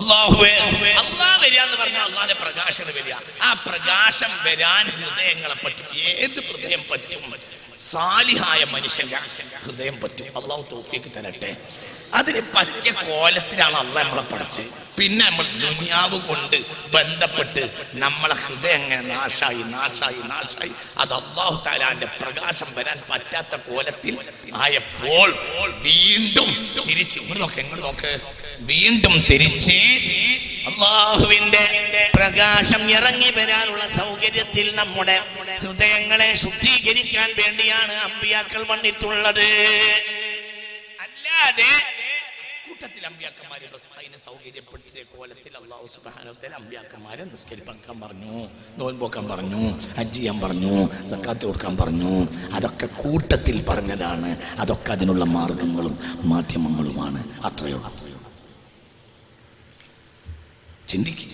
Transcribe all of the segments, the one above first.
അള്ളാഹുവേ അള്ളാഹ് വരിക എന്ന് പറഞ്ഞാൽ പ്രകാശം വരിക. ആ പ്രകാശം വരാൻ ഹൃദയങ്ങളെ പറ്റും. ഏത് ഹൃദയം പറ്റും? സാലിഹായ മനുഷ്യന്റെ ഹൃദയം പറ്റും. അള്ളാഹു തോഫിക്ക് തരട്ടെ. അതിന് പറ്റിയ കോലത്തിലാണ് അള്ള നമ്മളെ പഠിച്ച് പിന്നെ നമ്മൾ ദുനിയാവ് കൊണ്ട് ബന്ധപ്പെട്ട് നമ്മളെ ഹൃദയം എങ്ങനെ നാശായി നാശായി നാശായി. അത് അള്ളാഹു താലാന്റെ പ്രകാശം വരാൻ പറ്റാത്ത കോലത്തിൽ ആയപ്പോൾ വീണ്ടും തിരിച്ച് ഇങ്ങോട്ട് നോക്ക് ഇങ്ങോട്ട് നോക്ക്. വീണ്ടും തിരിച്ച് അള്ളാഹുവിന്റെ പ്രകാശം ഇറങ്ങി വരാനുള്ള സൗകര്യത്തിൽ നമ്മുടെ ഹൃദയങ്ങളെ ശുദ്ധീകരിക്കാൻ വേണ്ടിയാണ് അമ്പിയാക്കൾ വന്നിട്ടുള്ളത്. അല്ലാതെ കൂട്ടത്തിൽ കോലത്തിൽ പറഞ്ഞു പറഞ്ഞു പറഞ്ഞു സക്കാത്ത് കൊടുക്കാൻ പറഞ്ഞു. അതൊക്കെ കൂട്ടത്തിൽ പറഞ്ഞതാണ്. അതൊക്കെ അതിനുള്ള മാർഗങ്ങളും മാധ്യമങ്ങളുമാണ്. അത്രയോ അത്രയോ ചിന്തിക്ക്.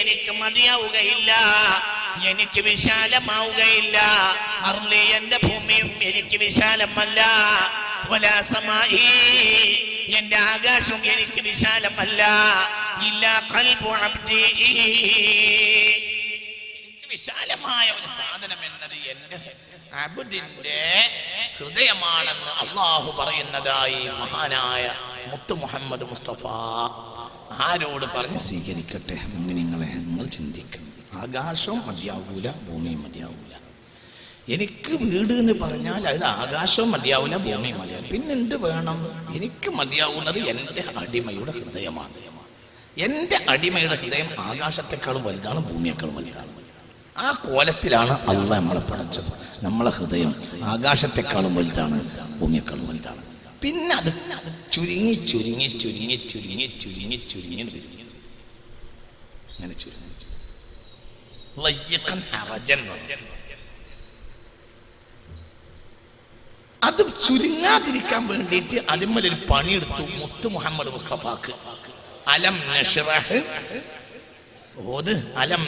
എനിക്ക് മതിയാവുകയില്ല. എനിക്ക് വിശാലമാവുകയില്ല. അർലി എന്റെ ഭൂമിയും എനിക്ക് വിശാലമല്ല. എന്റെ ആകാശവും എനിക്ക് വിശാലമല്ല. ഇല്ല കൽബു അബ്ദി. വിശാലമായ ഒരു സാധനം എന്നത് എന്റെ അബുദിന്റെ ഹൃദയമാണെന്ന് അള്ളാഹു പറയുന്നതായി മഹാനായ മുത്തു മുഹമ്മദ് മുസ്തഫ. ആരോട് പറഞ്ഞ്? സ്വീകരിക്കട്ടെ. നിങ്ങളെ നിങ്ങൾ ചിന്തിക്കും ആകാശവും മതിയാവൂല ഭൂമിയും മതിയാവൂല. എനിക്ക് വീട് എന്ന് പറഞ്ഞാൽ അതിൽ ആകാശവും മതിയാവില്ല ഭൂമിയും മതിയാവില്ല പിന്നെ എന്ത് വേണം? എനിക്ക് മതിയാവുന്നത് എന്റെ അടിമയുടെ ഹൃദയമാണ്. എന്റെ അടിമയുടെ ഹൃദയം ആകാശത്തെക്കാളും വലുതാണ് ഭൂമിയേക്കാളും വലുതാണ്. ആ കോലത്തിലാണ് അള്ള നമ്മളെ പഠിച്ചത് നമ്മളെ ഹൃദയം ആകാശത്തെക്കാളും വലുതാണ് ഭൂമിയേക്കാളും വലുതാണ്. പിന്നെ അത് ചുരുങ്ങി ചുരുങ്ങി ചുരുങ്ങി ചുരുങ്ങി ചുരുങ്ങി ചുരുങ്ങി വരും. അങ്ങനെ ചുരുങ്ങി അത് ചുരുങ്ങാതിരിക്കാൻ വേണ്ടിയിട്ട് അതിന്മേലൊരു പണിയെടുത്തു മുത്ത് മുഹമ്മദ് മുസ്തഫാക്ക്. അലം അലം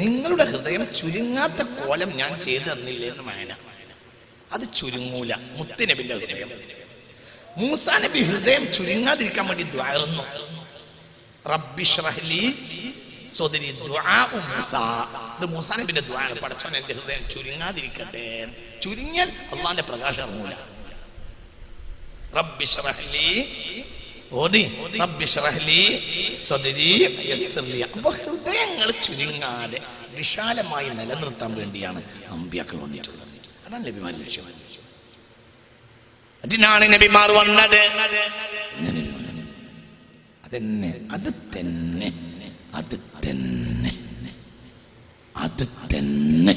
നിങ്ങളുടെ ഹൃദയം ചുരുങ്ങാത്ത കോലം ഞാൻ ചെയ്തു തന്നില്ലേ എന്ന് മേന അത് ചുരുങ്ങൂല. മുത്തുനബിന്റെ ഹൃദയം. മൂസാ നബി ഹൃദയം ചുരുങ്ങാതിരിക്കാൻ വേണ്ടി ദ്വാരുന്നു റബ്ബിഷ്റഹ്ലി സോദരി ഇത് മൂസാ നബിന്റെ ദുആണ് പടച്ചോൻ എന്റെ ഹൃദയം ചുരുങ്ങാതിരിക്കട്ടെ ചുരുങ്ങിയാൽ അള്ളാന്റെ പ്രകാശം ഇറങ്ങൂല. റബ്ബിഷ്റഹ്ലി ഓതി. റബ്ബിഷ്റഹ്ലി സോദരി അപ്പോൾ ഹൃദയങ്ങൾ ചുരുങ്ങാതെ വിശാലമായി നിലനിർത്താൻ വേണ്ടിയാണ് അമ്പ്യാക്കൾ വന്നിട്ടുള്ളത്. അതാണ് നബിമാർ ലക്ഷ്യം അതിനാണ് നബിമാർ വന്നത്. അതെന്നെ അത് തന്നെ അത് തന്നെ അത് തന്നെ.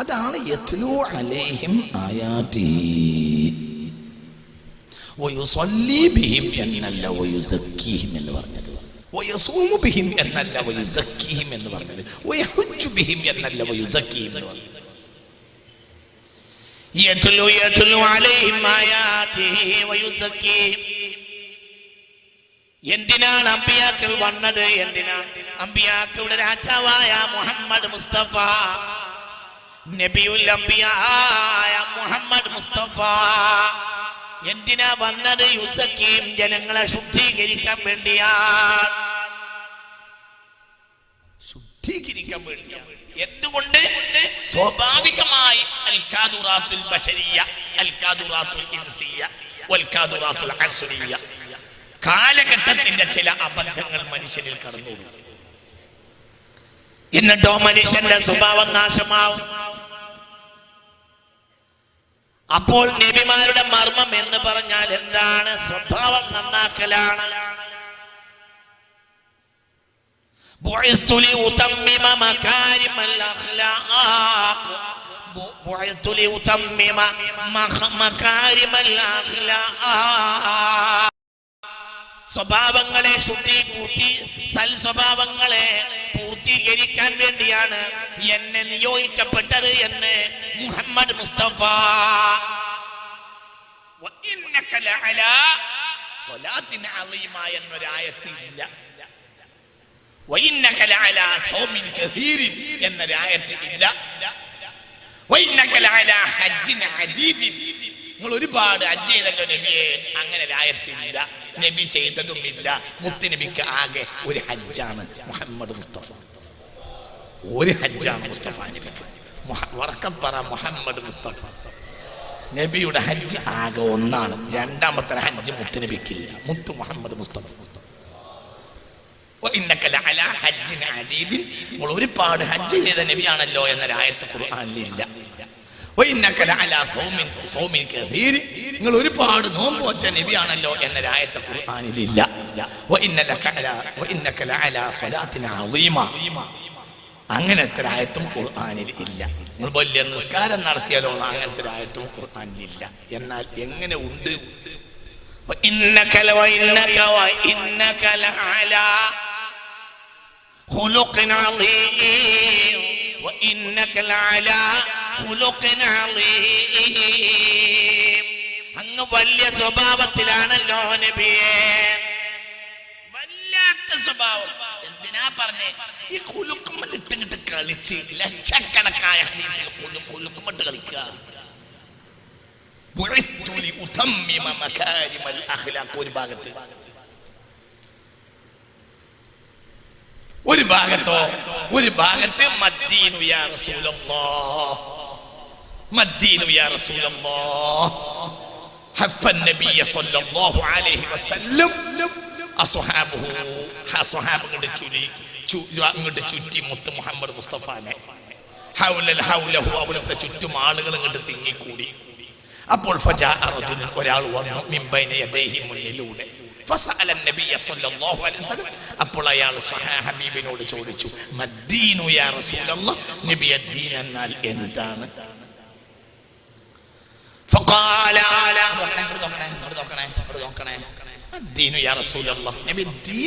അതാണ് യത്ലു അലൈഹിം ആയാതിഹി വയുസല്ലി ബിഹിം എന്നല്ല വയുസക്കീഹിം എന്ന് പറഞ്ഞത്. എന്നല്ല എന്ന് പറഞ്ഞത്. എന്നല്ല എന്ന് പറഞ്ഞത്. യത്ലു യത്ലു എന്തിനാണ് അമ്പിയാക്കൾ വന്നത്? എന്തിനാ അമ്പിയാക്കളുടെ രാജാവായ മുഹമ്മദ് മുസ്തഫ. നബിയുൽ അമ്പിയായ മുഹമ്മദ് മുസ്തഫ. എന്തിനാ വന്നത് യുസക്കീം ജനങ്ങളെ ശുദ്ധീകരിക്കാൻ വേണ്ടിയാണ് ശുദ്ധീകരിക്കാൻ വേണ്ടിയാണ് എന്തുകൊണ്ട്? സ്വാഭാവികമായി അൽകാദുറാത്തുൽ ബശരിയ അൽകാദുറാത്തുൽ ഇൻസിയ വൽകാദുറാത്തുൽ അസ്രിയ കാലഘട്ടത്തിന്റെ ചില അബദ്ധങ്ങൾ മനുഷ്യനിൽ കടന്നു എന്നിട്ടോ മനുഷ്യന്റെ സ്വഭാവം നാശമാവും. അപ്പോൾ നബിമാരുടെ മർമ്മം എന്ന് പറഞ്ഞാൽ എന്താണ്? സ്വഭാവം നന്നാക്കലാണ്. മകാരിമൽ സ്വഭാവങ്ങളെ ശുദ്ധി പൂർത്തി സൽ സ്വഭാവങ്ങളെ പൂർത്തീകരിക്കാൻ വേണ്ടിയാണ് എന്നെ നിയോഗിക്കപ്പെട്ടത് എന്ന് മുഹമ്മദ് മുസ്തഫ. ഇല്ല നിങ്ങൾ ഒരുപാട് അജയ് നബിയെ അങ്ങനെ രായത്തില്ല നബി ചെയ്തതുമില്ല. മുത്തുനബിക്ക് ആകെ ഒരു ഹജ്ജാണ് മുഹമ്മദ് മുസ്തഫ. ഒരു ഹജ്ജാണ് മുസ്തഫ നബിക്ക്. വറക്കപ്പറ മുഹമ്മദ് മുസ്തഫ. നബിയുടെ ഹജ്ജ് ആകെ ഒന്നാണ്. രണ്ടാമത്തെ ഹജ്ജ് മുത്തുനബിക്കില്ല മുത്തു മുഹമ്മദ് മുസ്തഫ. നിങ്ങൾ ഒരുപാട് ഹജ്ജ് ചെയ്ത നബിയാണല്ലോ എന്ന രായത്ത് ഖുർആാനിലില്ല. നിങ്ങൾ ഒരുപാട് നോമ്പോറ്റ നബിയാണല്ലോ എന്ന രായത്തെ ഖുർആാനിലില്ല. അങ്ങനത്തെ രായത്തും ഖുർആാനിൽ ഇല്ല. നിങ്ങൾ വലിയ നിസ്കാരം നടത്തിയാലോ അങ്ങനത്തെ രായത്തും ഖുർആാനിൽ ഇല്ല. എന്നാൽ എങ്ങനെ ഉണ്ട്? ഖുലുഖിൻ അലീം വഇന്നക ലഅലാ അങ്ങ് വലിയ സ്വഭാവത്തിലാണല്ലോ നബിയെ. വല്ലാത്ത സ്വഭാവം. എന്തിനാ പറഞ്ഞേ? ഈ കുലുക്കുമ്മൽ ഇട്ടിട്ട് കളിച്ച് ലക്ഷക്കണക്കായ കുലുക്കുമ്മട്ട് കളിക്കുക. ഒരു ഭാഗത്ത്. ഒരു ഭാഗത്തോ? ഒരു ഭാഗത്ത് മദ്ദീനു യാ നബിയ സല്ലല്ലാഹു അലൈഹി വസല്ലം. അസ്ഹാബുഹു അങ്ങോട്ട് ചുറ്റി മുത്ത് മുഹമ്മദ് മുസ്തഫാനെ. അവിടുത്തെ ചുറ്റും ആളുകൾ ഇങ്ങോട്ട് തിങ്ങിക്കൂടി. അപ്പോൾ ഫജാ ഒരാൾ വന്നു മുന്നിലൂടെ. ഫസഅല നബിയ സല്ലല്ലാഹു അലൈഹി വസല്ലം. അപ്പോൾ അയാൾ ഹബീബിനോട് ചോദിച്ചു മദ്ദീനു എന്നാൽ എന്താണ്?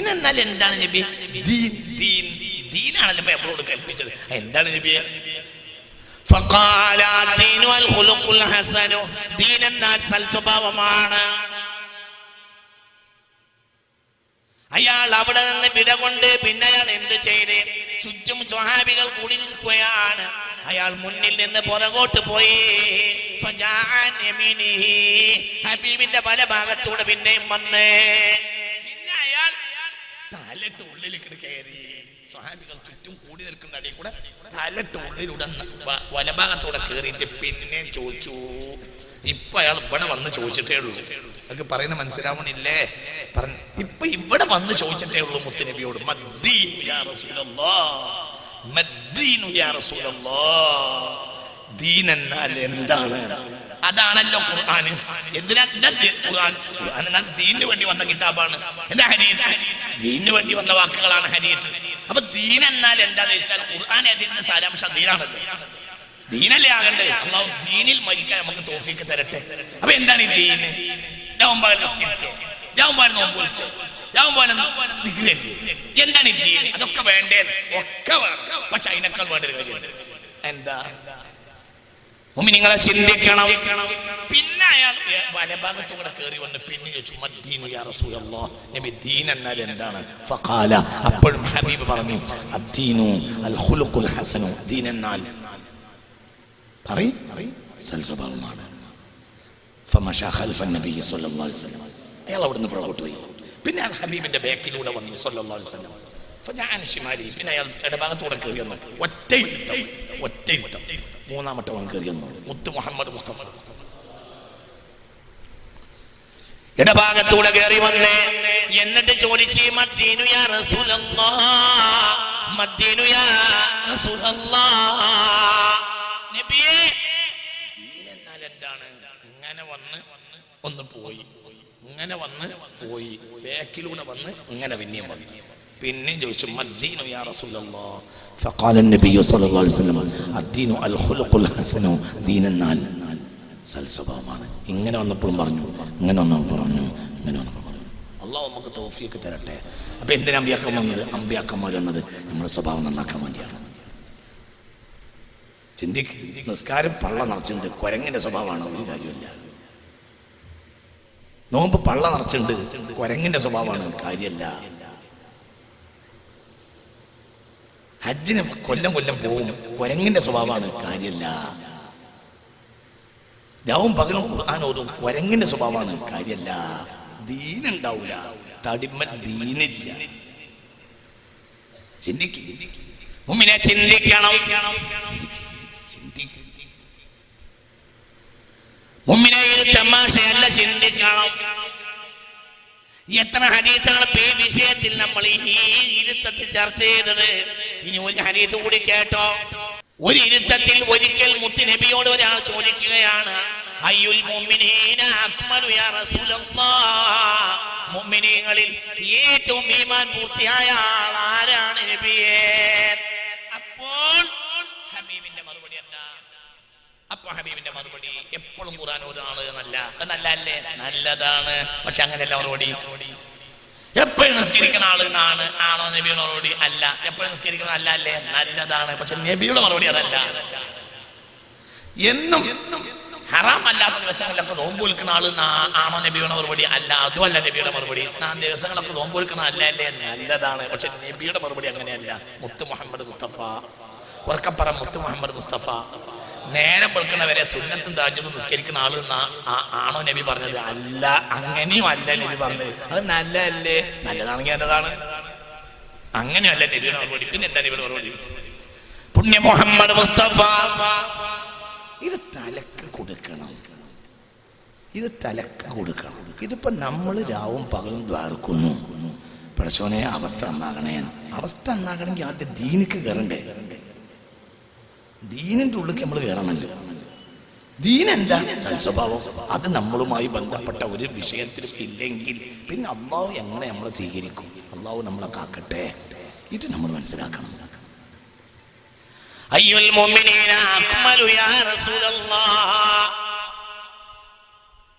എന്നാൽ എന്താണ് നബി? ദീൻ ദീൻ ദീനാണല്ലോ ഇപ്പൊ കൽപ്പിച്ചത്. എന്താണ് നബിയെ? ദീൻ എന്നാൽ സൽസ്വഭാവമാണ്. അയാൾ അവിടെ നിന്ന് വിടകൊണ്ട് പിന്നെ അയാൾ എന്ത് ചെയ്ത്? ചുറ്റും സ്വഹാബികൾ കൂടി നിൽക്കുകയാണ്. അയാൾ മുന്നിൽ നിന്ന് പുറകോട്ട് പോയി. ഹബീബിന്റെ പല ഭാഗത്തൂടെ പിന്നെയും വന്ന്. പിന്നെ അയാൾ തലട്ട് ഉള്ളിലേക്ക് കയറി. സ്വഹാബികൾ ചുറ്റും കൂടി നിൽക്കുന്ന കൂടെ തലട്ട് ഉള്ളിലൂടെ വലഭാഗത്തൂടെ കയറിയിട്ട് പിന്നെ ചോദിച്ചു. ഇപ്പൊ അയാൾ ഇവിടെ വന്ന് ചോദിച്ചിട്ടേ ഉള്ളൂ. അതൊക്കെ പറയുന്ന മനസ്സിലാവണില്ലേ? പറഞ്ഞു ഇപ്പൊ ഇവിടെ വന്ന് ചോദിച്ചിട്ടേ ഉള്ളൂ മുത്തുനബിയോട്. മദ്ദീൻ യാ റസൂലല്ലാഹ്. മദ്ദീൻ യാ റസൂലല്ലാഹ്. ദീൻ എന്നാൽ എന്താണ്? അതാണല്ലോ ഖുർആൻ. എന്തിനാ എന്താ ഖുർആൻ? ഖുർആൻ ദീനിന് വേണ്ടി വന്ന കിതാബാണ്. എന്താ ഹരിയത്ത് ദീനു വേണ്ടി വന്ന വാക്കുകളാണ് ഹരിയത്ത് അപ്പൊ ദീൻ എന്നാൽ എന്താന്ന് വെച്ചാൽ ഖുർആൻ അതിന്റെ സാരാംശം ദീനാണല്ലോ. ദീനല്ലേ ആകണ്ടേ? അള്ളാഹു ദീനിൽ മരിക്കാൻ നമുക്ക് തോഫിക്ക് തരട്ടെ. അപ്പൊ എന്താണ് ഈ ദീന്? എന്താണ് ഈ ദീൻ? അതൊക്കെ വേണ്ടേ? ഒക്കെ വേണം. പക്ഷെ അതിനേക്കാൾ വേണ്ട ഒരു കാര്യം. എന്താ? നിങ്ങളെ ചിന്തിക്കണം. പിന്നെ അയാൾ വലഭാഗത്തൂടെ കയറി വന്ന് പിന്നെ ചോദിച്ചു മദ്ദീനു യാ റസൂലല്ലാഹ് നബി ദീൻ എന്നാൽ എന്താണ്? ഫഖാല അപ്പോഴും ഹബീബ് പറഞ്ഞു അദ്ദീനു അൽ ഖുലുഖുൽ ഹസനു. ദീൻ എന്നാൽ പറയ് സൽസ്വഭാവമാണ്. ഫമശ ഖൽഫ നബി സല്ലല്ലാഹു അലൈഹി വസല്ലം. അയാൾ അവിടുന്ന് പുറകോട്ട് പോയി. പിന്നെ അൽ ഹബീബിന്റെ ബാക്കിലൂടെ വന്നു സല്ലല്ലാഹു അലൈഹി വസല്ലം. പിന്നെ അയാൾ ഇടഭാഗത്തൂടെ കയറി വന്നു. ഒറ്റ ഒറ്റ മൂന്നാമത്തെ വൻ കയറി വന്നു. മുത്ത് മുഹമ്മദ് മുസ്തഫ. ഇടഭാഗത്തൂടെ കയറി വന്നേ. എന്നിട്ട് ചോദിച്ച് മദ്ദീനു യാ റസൂലല്ലാഹ് മദ്ദീനു യാ റസൂലല്ലാഹ് നബിയേ എന്നാൽ എന്താണ്? ഇങ്ങനെ വന്ന് ഒന്ന് പോയി. ഇങ്ങനെ വന്ന് പോയി. ബാക്കിലൂടെ വന്ന് ഇങ്ങനെ പിന്നെയും വന്നു. പിന്നെ ചോദിച്ചു മദ്ദീനു യാ റസൂലല്ലാഹ് ഫഖാല നബി സ്വല്ലല്ലാഹു അലൈഹി വസല്ലം അദ്ദീനു അൽ ഖുലുഖുൽ ഹസനു ദീൻ എന്നാൽ സൽസ്വഭാവമാണ് ഇങ്ങനെ വന്നപ്പോഴും പറഞ്ഞു ഇങ്ങനെ വന്നപ്പോൾ പറഞ്ഞു ഇങ്ങനെ വന്നപ്പോൾ പറഞ്ഞു. അള്ളാഹു നമുക്ക് തോഫിയൊക്കെ തരട്ടെ. അപ്പോൾ എന്തിനാ അമ്പിയാക്കം വന്നത്? അമ്പിയാക്കന്മാർ വന്നത് നമ്മുടെ സ്വഭാവം നന്നാക്കാൻ വേണ്ടിയാണ്. ചിന്തിക്ക് നിസ്കാരം പള്ള നിറച്ചിട്ടുണ്ട്. കുരങ്ങിന്റെ സ്വഭാവമാണ് ഒരു കാര്യമില്ല നോമ്പ് പള്ള നിറച്ചിട്ടുണ്ട്. കുരങ്ങിന്റെ സ്വഭാവമാണ് കാര്യമല്ല. ഹജ്ജിന് കൊല്ലം കൊല്ലം പോകും കുരങ്ങിന്റെ സ്വഭാവമാണ്. കാര്യമല്ല രാവും പകലും ഖുർആൻ ഓതും കുരങ്ങിന്റെ സ്വഭാവമാണ്. കാര്യമല്ല ദീനുണ്ടാവൂല. തടിമ ദീനില്ല. ചിന്തിക്ക്. മുമ്പിനെ ചിന്തിക്കണം. ചിന്തിക്ക്. മുമ്പിനെ തമാശയല്ല ചിന്തിക്കണം. എത്ര ഹരീത്താണ് ഈ വിഷയത്തിൽ നമ്മൾ ഈ ഇരുത്തത്തിൽ ചർച്ച ചെയ്തത്? ഇനി ഒരു ഹരീത്ത് കൂടി കേട്ടോ. ഒരു ഇരുത്തത്തിൽ ഒരിക്കൽ മുത്ത് നബിയോട് ഒരാൾ ചോദിക്കുകയാണ് അയ്യുൽ ഏറ്റവും ഈമാൻ പൂർത്തിയായ ആൾ ആരാണ് നബിയേ? ഹബീബിന്റെ മറുപടി എപ്പോഴും ഖുർആൻ ഓതാണ് എന്നല്ല. നല്ല അല്ലേ നല്ലതാണ്. പക്ഷെ അങ്ങനെയല്ല മറുപടി. എപ്പോഴും നിസ്കരിക്കുന്ന ആൾ ആണ് ആണോ നബിയുടെ മറുപടി? അല്ല. എപ്പോഴും നിസ്കരിക്കുന്ന അല്ല അല്ലേ നല്ലതാണ്. പക്ഷെ നബിയുടെ മറുപടി അതല്ല. എന്നും ഹറാം അല്ലാത്ത ദിവസങ്ങളിലൊക്കെ നോമ്പ് വിൽക്കുന്ന ആൾ ആണോ നബിയുടെ മറുപടി? അല്ല. അതും അല്ല നബിയുടെ മറുപടി. നാ ദിവസങ്ങളൊക്കെ നോമ്പ് വിൽക്കുന്ന അല്ല അല്ലേ നല്ലതാണ്. പക്ഷെ നബിയുടെ മറുപടി അങ്ങനെയല്ല. മുത്ത് മുഹമ്മദ് മുസ്തഫ. ഉറക്കപ്പറ മുത്ത് മുഹമ്മദ് മുസ്തഫ. നേരം വെളുക്കണവരെ സുന്നത്തും താജും നിസ്കരിക്കുന്ന ആൾ ആണോ നബി പറഞ്ഞത്? അല്ല. അങ്ങനെയും അല്ല നബി പറഞ്ഞത്. അത് നല്ലതല്ലേ? നല്ലതാണെങ്കിൽ നല്ലതാണ്. അങ്ങനെയല്ല നബിയുടെ മറുപടി പിന്നെ എന്താ നബിയുടെ മറുപടി പുണ്യ മുഹമ്മദ് മുസ്തഫ. ഇത് തലക്ക് കൊടുക്കണം. ഇത് തലക്ക് കൊടുക്കണം. ഇതിപ്പോ നമ്മൾ രാവും പകലും ദ്വാർക്കുന്നു പഠിച്ചോനെ അവസ്ഥ നന്നാകണേ അവസ്ഥ നന്നാകണമെങ്കിൽ ആദ്യം ദീനിക്ക് കയറണ്ടേ? ദീനിന്റെ ഉള്ളിൽ നമ്മൾ കയറണല്ലോ ദീൻ എന്താ സൽസ്വഭാവം. അത് നമ്മളുമായി ബന്ധപ്പെട്ട ഒരു വിഷയത്തിൽ ഇല്ലെങ്കിൽ പിന്നെ അള്ളാഹു എങ്ങനെ നമ്മളെ സ്വീകരിക്കും? അള്ളാഹു നമ്മളെ കാക്കട്ടെ. ഇത് നമ്മൾ മനസ്സിലാക്കണം.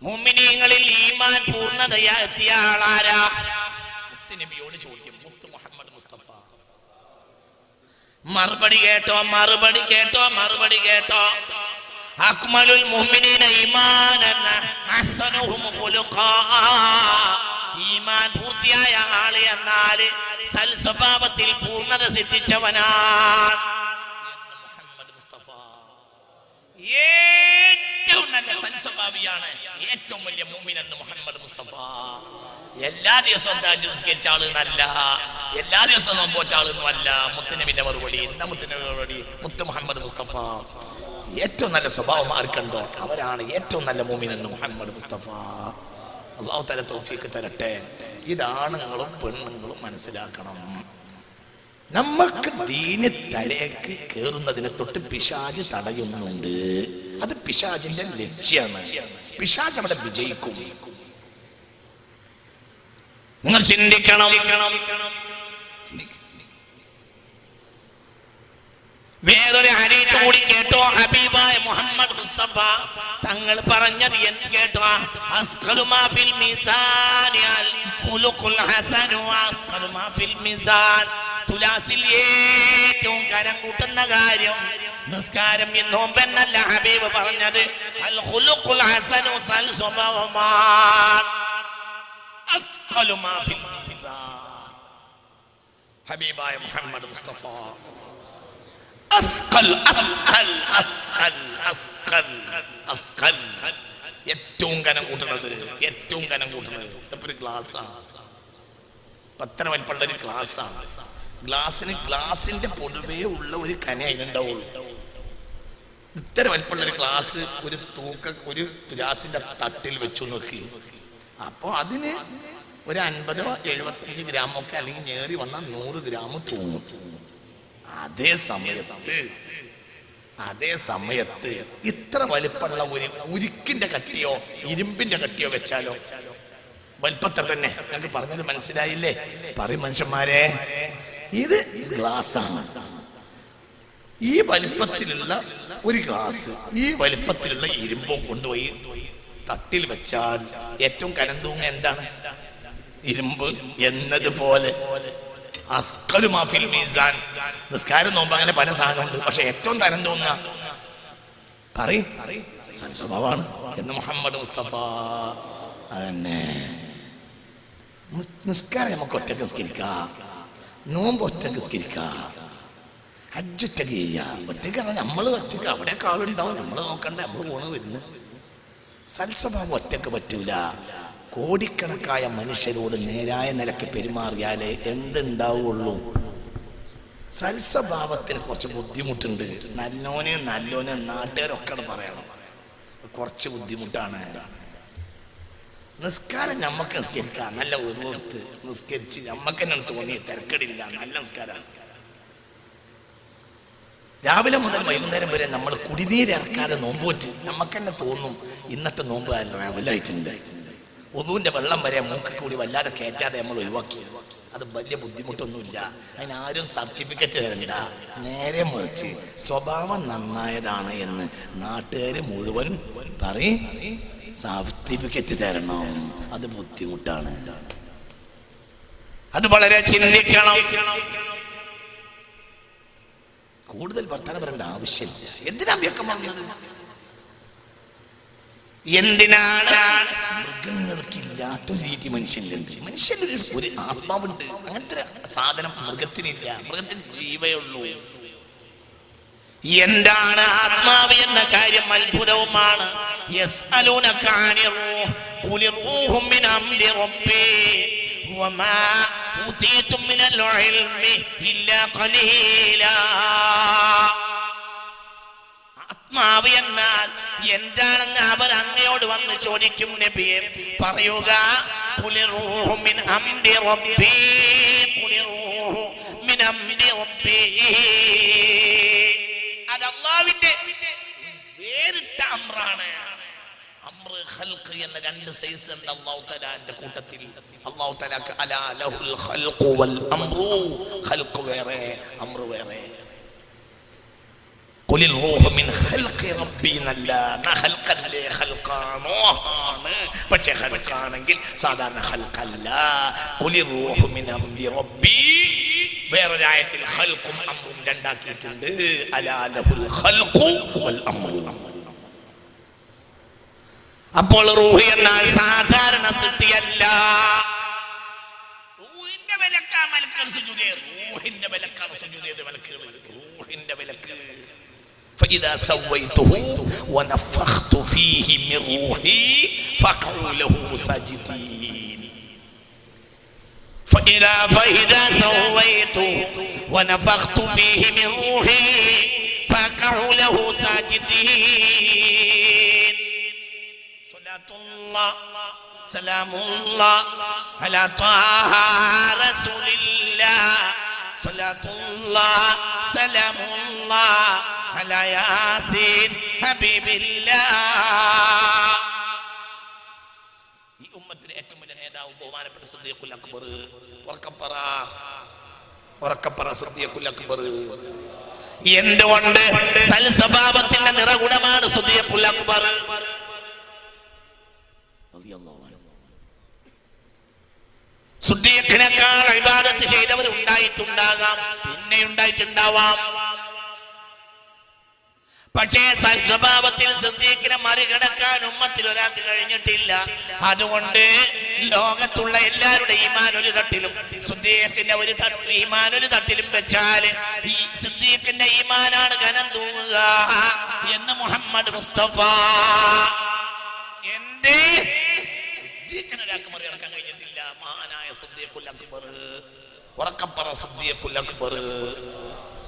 മുഅ്മിനീങ്ങളിൽ ഈമാൻ പൂർണതയെത്തിയ ആളാരാ? മുത്ത് മറുപടി കേട്ടോ മറുപടി കേട്ടോ മറുപടി കേട്ടോ. അക്മലുൽ മുഅ്മിനീന ഈമാൻ പൂർത്തിയായ ആൾ എന്നാൽ സൽ സ്വഭാവത്തിൽ പൂർണത സിദ്ധിച്ചവനാണ്. ഏറ്റവും ഏറ്റവും വലിയ മുഹമ്മദ് മുസ്തഫ. എല്ലാ ദിവസവും നല്ല എല്ലാ ദിവസവും നോമ്പോറ്റ ആളൊന്നും അല്ല മുത്തനബിന്റെ മറുപടി എന്റെ മുത്തനബി മറുപടി? മുത്ത് മുഹമ്മദ് മുസ്തഫ. ഏറ്റവും നല്ല സ്വഭാവം ആർക്കുണ്ടോ? അവരാണ് ഏറ്റവും നല്ല മൂമിൻ എന്ന് മുഹമ്മദ് മുസ്തഫ. അള്ളാഹു തല തോഫിക്ക് തരട്ടെ. ഇതാണുങ്ങളും പെണ്ണുങ്ങളും മനസ്സിലാക്കണം. നമുക്ക് ദീന് തലേക്ക് കയറുന്നതിനെ തൊട്ട് പിശാജ് തടയുന്നുണ്ട്. അത് പിശാജിന്റെ ലക്ഷ്യമാണ് പിശാജ് അവിടെ വിജയിക്കും. നിങ്ങൾ ചിന്തിക്കണം. വേറൊരു ഹരീത്ത് കൂടി കേട്ടോ? ഹബീബായ മുഹമ്മദ് മുസ്തഫ. തങ്ങൾ പറഞ്ഞത് എന്ന് കേട്ടോ? അസ്കലുമാഫിൽ മിസാനിയാൽ ഖുലുഖുൽ ഹസനു അസ്കലുമാഫിൽ മിസാൻ. തുലാസിൽ ഏറ്റവും കരം കൂട്ടുന്ന കാര്യം നിസ്കാരം എന്നോമ്പെന്നല്ല ഹബീബ് പറഞ്ഞത്. അൽ ഖുലുഖുൽ ഹസനു സൽ സ്വഭാവമാണ് അസ്കലുമാഫിൽ മിസാൻ ഫിൽ മീസാൻ. ഹബീബായ മുഹമ്മദ് മുസ്തഫ. ഏറ്റവും കനം കൂട്ടണത് ഏറ്റവും കനം കൂട്ടണത് ഒരു ഗ്ലാസ്സാണ് പത്തര വലിപ്പമുള്ള ഒരു ഗ്ലാസ്സാണ് ഗ്ലാസ്സിന് ഗ്ലാസിന്റെ പൊതുവേ ഉള്ള ഒരു കന അതിനുണ്ടാവുള്ളൂ. ഇത്ര വലിപ്പമുള്ള ഒരു ഗ്ലാസ് ഒരു തൂക്ക ഒരു ഗ്ലാസിന്റെ തട്ടിൽ വെച്ചു നോക്കി. അപ്പൊ അതിന് ഒരു അൻപതോ എഴുപത്തഞ്ച് ഗ്രാമൊക്കെ അല്ലെങ്കിൽ നേറി വന്നാൽ നൂറ് ഗ്രാം തൂങ്ങും. അതേ സമയത്ത് അതേ സമയത്ത് ഇത്ര വലിപ്പമുള്ള ഒരു ഉരുക്കിന്റെ കട്ടിയോ ഇരുമ്പിന്റെ കട്ടിയോ വെച്ചാലോ? വലിപ്പത്തെ തന്നെ. ഞങ്ങൾക്ക് പറഞ്ഞത് മനസ്സിലായില്ലേ? പറയും മനുഷ്യന്മാരെ ഇത് ഗ്ലാസ് ആണ് ഈ വലിപ്പത്തിലുള്ള ഒരു ഗ്ലാസ് ഈ വലിപ്പത്തിലുള്ള ഇരുമ്പും കൊണ്ടുപോയി തട്ടിൽ വെച്ചാൽ ഏറ്റവും കനം തൂങ്ങ എന്താണ്? ഇരുമ്പ് എന്നതുപോലെ. മീസാൻ. നിസ്കാരം നോമ്പ് അങ്ങനെ പല സാധനമുണ്ട്. പക്ഷെ ഏറ്റവും തരം തോന്നുക പറയും. സ്വഭാവമാണ്. എന്ന് മുഹമ്മദ് മുസ്തഫ അതന്നെ. നിസ്കാരം നമുക്ക് ഒറ്റയ്ക്ക് നിസ്കരിക്കാം. നോമ്പ് ഒറ്റയ്ക്ക് നിസ്കരിക്കാം. ഹജ്ജ് ഒറ്റയ്ക്ക് ചെയ്യാം. ഒറ്റയ്ക്ക് നമ്മൾ ഒറ്റയ്ക്ക്. അവിടെ കാളുണ്ടാവും നമ്മൾ നോക്കണ്ട. നമ്മൾ പോണ് വരുന്നു. സൽസ്വഭാവം ഒറ്റയ്ക്ക് പറ്റൂല. കോടിക്കണക്കായ മനുഷ്യരോട് നേരായ നിലയ്ക്ക് പെരുമാറിയാലേ എന്തുണ്ടാവുള്ളൂ? സൽസ്വഭാവത്തിന് കുറച്ച് ബുദ്ധിമുട്ടുണ്ട്. നല്ലോനെ നല്ലോനെ നാട്ടുകാരൊക്കെ പറയണം കുറച്ച് ബുദ്ധിമുട്ടാണ്. നിസ്കാരം നമ്മക്ക് നിസ്കരിക്കാം. നല്ല ഉരുളെടുത്ത് നിസ്കരിച്ച് നമ്മക്ക് തന്നെ തോന്നി തിരക്കടില്ല. നല്ല നിസ്കാരമാണ് രാവിലെ മുതൽ വൈകുന്നേരം വരെ നമ്മൾ കുടിനീരിറക്കാതെ നോമ്പ് പറ്റി. നമുക്ക് തന്നെ തോന്നും ഇന്നത്തെ നോമ്പ് രാവിലായിട്ടുണ്ട് ഒതുവിന്റെ വെള്ളം വരെ മൂക്കിൽ കൂടി വല്ലാതെ കയറ്റാതെ നമ്മൾ ഒഴിവാക്കി. അത് വലിയ ബുദ്ധിമുട്ടൊന്നുമില്ല. അതിനാരും സർട്ടിഫിക്കറ്റ് തരണ്ട നേരെ മറിച്ച് സ്വഭാവം നന്നായതാണ് എന്ന് നാട്ടുകാർ മുഴുവൻ പറയും. സർട്ടിഫിക്കറ്റ് തരണം. അത് ബുദ്ധിമുട്ടാണ്. അത് വളരെ ചിന്തിക്കണം. കൂടുതൽ വർത്തമാനം പറയേണ്ട ആവശ്യമില്ല. എന്തിനാ വ്യക്തമാണ് എന്തിനാണ്? മൃഗങ്ങൾക്കില്ലാത്തൊരു രീതി മനുഷ്യനിലുണ്ട്. മനുഷ്യനൊരു ഒരു ആത്മാവുണ്ട്. അങ്ങനത്തെ സാധനം മൃഗത്തിനില്ല. മൃഗത്തിന് ജീവയുള്ളൂ എന്താണ് ആത്മാവ് എന്ന കാര്യം അത്ഭുതവുമാണ്. ആത്മാവ് എന്നാൽ എന്താണെന്ന് അവർ അങ്ങയോട് വന്ന് ചോദിക്കും നബിയെ പറയുക അത് എന്ന രണ്ട് സൈസ് ഉണ്ട് അല്ലാഹു കൂട്ടത്തിൽ. അല്ലാഹു അലാ ലഹുൽ ഖൽഖു വൽ അംറു. വേറെ അമ്രു വേറെ. പക്ഷെ ഹൽക്കാണെങ്കിൽ സാധാരണ ഹൽക്കല്ല വേറൊരായത്തിൽ ഹൽക്കും അമ്മും രണ്ടാക്കിയിട്ടുണ്ട്. അലാലഹുൽ ഹൽക്കു വൽ അമ്രു. അപ്പോൾ റൂഹ് എന്നാൽ സാധാരണ സൃഷ്ടിയല്ല റൂഹിന്റെ വിലക്കാ മലക്കൽ സുജുദേ. റൂഹിന്റെ വിലക്കാണ് സുജുദേ മലക്കുകൾ റൂഹിന്റെ വിലക്ക്. فإذا سويته ونفخت فيه من روحي فقعوا له ساجدين. فإذا فإذا سويته ونفخت فيه من روحي فقعوا له ساجدين. صلاة الله سلام الله على طه رسول الله. صلاة الله سلام الله على ياسين حبيب الله ഈ ഉമ്മത്തിലെ ഏറ്റവും വലിയ നേതാവ് ബഹുമാനപ്പെട്ട സദ്യക്കുൽ അക്ബർ ഉറക്കപ്പറ ഉറക്കപ്പറ സദ്യക്കുൽ അക്ബർ എന്തുകൊണ്ട് സൽസ്വഭാവത്തിന്റെ നിറഗുണമാണ് സദ്യക്കുൽ അക്ബർ സുദ്ദീഖിനേക്കാൾ ഇബാദത്ത് ചെയ്തവർ ഉണ്ടായിട്ടുണ്ടാകാം പിന്നെ ഉണ്ടായിട്ടുണ്ടാവാം പക്ഷേ സൽസ്വഭാവത്തിൽ സിദ്ദീഖിനെ മറികടക്കാൻ ഉമ്മത്തിൽ ഒരാൾക്ക് കഴിഞ്ഞിട്ടില്ല. അതുകൊണ്ട് ലോകത്തുള്ള എല്ലാവരുടെ ഈമാൻ ഒരു തട്ടിലും സുദ്ദീഖിന്റെ ഒരു ഈമാൻ ഒരു തട്ടിലും വെച്ചാൽ ഈ സിദ്ദീഖിന്റെ ഈമാനാണ് ഘനം തൂങ്ങുക എന്ന് മുഹമ്മദ് മുസ്തഫ. എന്റെ ഒരാൾക്ക് മറികടക്കാൻ കഴിഞ്ഞിട്ടില്ല. മഹാനായ സിദ്ദീഖുൽ അക്ബർ. ഉറക്കപ്പറ സിദ്ദീഖുൽ അക്ബർ.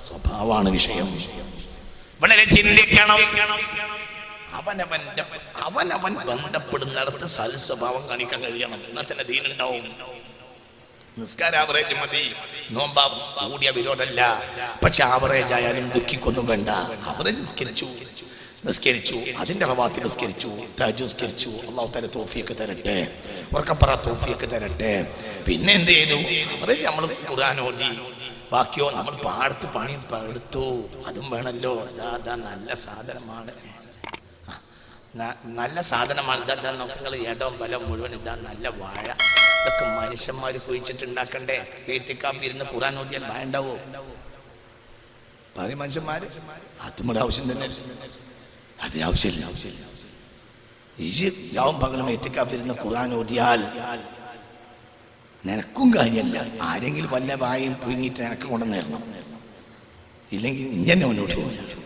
സ്വഭാവമാണ് വിഷയം. വളരെ ചിന്തിക്കണം. അവനവന്റെ അവനവൻ ബന്ധപ്പെടുന്നിടത്ത് സൽസ്വഭാവം കാണിക്കാൻ കഴിയണം. എന്നാൽ തന്നെ ദീനുണ്ടാവും. നിസ്കാര ആവറേജ് മതി. നോമ്പാ കൂടിയ വിരോധമല്ല. പക്ഷെ ആവറേജ് ആയാലും ദുഃഖിക്കൊന്നും വേണ്ട. ആവറേജ് നിസ്കരിച്ചു. നിസ്കരിച്ചു. അതിന്റെ റവാത്തി നിസ്കരിച്ചു. താജു നിസ്കരിച്ചു. അള്ളാഹു തല തോഫിയൊക്കെ തരട്ടെ. ഉറക്കപ്പറ തോഫിയൊക്കെ തരട്ടെ. പിന്നെ എന്ത് ചെയ്തു? ആവറേജ് നമ്മൾ ഖുർആൻ ഓതി. ബാക്കിയോ നമ്മൾ പാടത്ത് പണി എടുത്തു. അതും വേണല്ലോ. അതാ അതാ നല്ല സാധനമാണ്. നല്ല സാധനമാണ്. ഇതാ നോക്കങ്ങൾ ഏടവും ബലം മുഴുവൻ ഇതാ നല്ല വാഴ. ഇതൊക്കെ മനുഷ്യന്മാർ സൂചിച്ചിട്ടുണ്ടാക്കണ്ടേ വീട്ടിക്കാപ്പി ഇരുന്ന് ഖുറാൻ നോക്കിയാൽ വാഴ ഉണ്ടാവോ പറയും മനുഷ്യന്മാര് അത് നമ്മുടെ ആവശ്യം തന്നെ. അതിന് ആവശ്യമില്ല. ആവശ്യമില്ല ഈ യാവും പകലും എത്തിക്കാപ്പിരുന്ന് ഖുറാൻ ഓതിയാൽ നിനക്കും കാര്യമല്ല. ആരെങ്കിലും വല്ല വായും പുഴുങ്ങിയിട്ട് നിനക്ക് കൊണ്ടുവന്നിരണം ഇല്ലെങ്കിൽ ഇങ്ങനെ മുന്നോട്ട് പോകില്ല